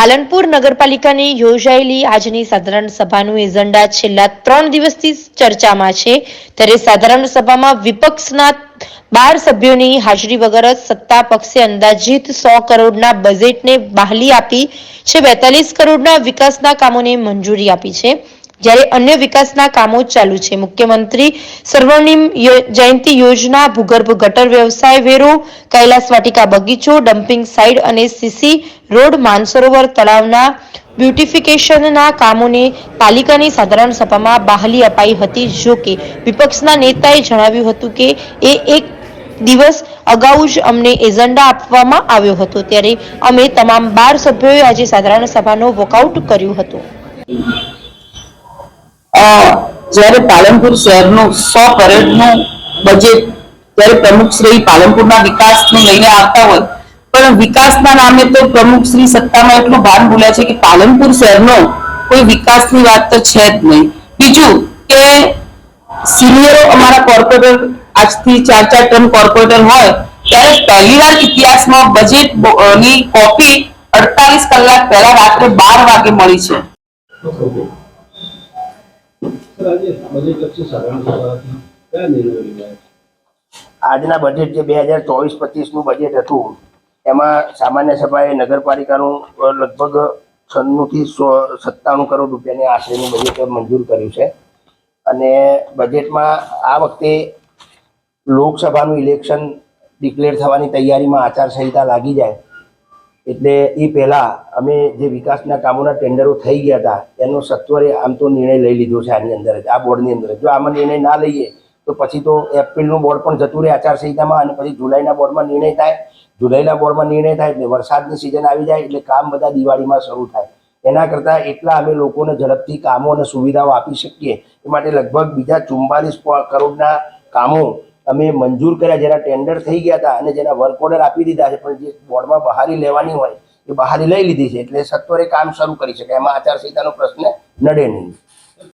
પાલનપુર નગરપાલિકાની યોજાયેલી આજની સાધારણ સભાનું એજન્ડા છેલ્લા ત્રણ દિવસથી ચર્ચામાં છે. ત્યારે સાધારણ સભામાં વિપક્ષના બાર સભ્યોની હાજરી વગર જ સત્તા પક્ષે અંદાજિત સો કરોડના બજેટને બહાલી આપી છે. બેતાલીસ કરોડના વિકાસના કામોને મંજૂરી આપી છે. જ્યારે અન્ય વિકાસના કામો ચાલુ છે. મુખ્યમંત્રી સર્વનિમ જયંતિ યોજના, ભૂગર્ભ ગટર વ્યવસાય, વેરો, કૈલાસ વાટિકા બગીચો, ડમ્પિંગ સાઇડ અને સીસી રોડ માનસરોવર તળાવના બ્યુટિફિકેશનના કામોને પાલિકાની સાધારણ સભામાં બહાલી અપાઈ હતી. જો કે વિપક્ષના નેતાએ જણાવ્યું હતું કે એ એક દિવસ અગાઉ જ અમને એજન્ડા આપવામાં આવ્યો હતો. ત્યારે અમે તમામ બાર સભ્યોએ આજે સાધારણ સભાનો વોકઆઉટ કર્યું હતું. જ્યારે પાલનપુર શહેરનું સો કરોડનું બજેટ જ્યારે પ્રમુખ શ્રી પાલનપુરના વિકાસને લઈને આવતા હોય, પણ વિકાસના નામે તો પ્રમુખ શ્રી સત્તામાં એટલું ભાન ભૂલ્યા છે કે પાલનપુર શહેરનો કોઈ વિકાસની વાત તો છે જ નહીં. બીજું કે સિનિયરો અમારા કોર્પોરેટર, આજથી ચાર ચાર ટર્મ કોર્પોરેટર હોય, ત્યારે પહેલીવાર ઇતિહાસમાં બજેટની કોપી અડતાલીસ કલાક પહેલા રાત્રે બાર વાગે મળી છે. આજના બજેટ જે બે હજાર ચોવીસ પચીસનું બજેટ હતું, એમાં સામાન્ય સભાએ નગરપાલિકાનું લગભગ છન્નુંથી સો, સત્તાણું કરોડ રૂપિયાની આશરેનું બજેટ મંજૂર કર્યું છે. અને બજેટમાં આ વખતે લોકસભાનું ઇલેક્શન ડિક્લેર થવાની તૈયારીમાં આચારસંહિતા લાગી જાય એટલે એ પહેલાં અમે જે વિકાસના કામોના ટેન્ડરો થઈ ગયા હતા, એનો સત્વરે આમ તો નિર્ણય લઈ લીધો છે આની અંદર આ બોર્ડની અંદર જો. આમાં નિર્ણય ના લઈએ, તો પછી તો એપ્રિલનું બોર્ડ પણ જતું રહે આચારસંહિતામાં અને પછી જુલાઈના બોર્ડમાં નિર્ણય થાય. જુલાઈના બોર્ડમાં નિર્ણય થાય એટલે વરસાદની સિઝન આવી જાય એટલે કામ બધા દિવાળીમાં શરૂ થાય. એના કરતાં એટલા અમે લોકોને ઝડપથી કામો અને સુવિધાઓ આપી શકીએ, એ માટે લગભગ બીજા ચુમ્માલીસ કરોડના કામો અમે મંજૂર કર્યા, જેના ટેન્ડર થઈ ગયા હતા અને જેના વર્ક ઓર્ડર આપી દીધા છે, પણ જે બોર્ડમાં બહારી લેવાની હોય, એ બહારી લઈ લીધી છે. એટલે સત્વરે કામ શરૂ કરી શકાય. એમાં આચારસંહિતાનો પ્રશ્ન નડે નહીં.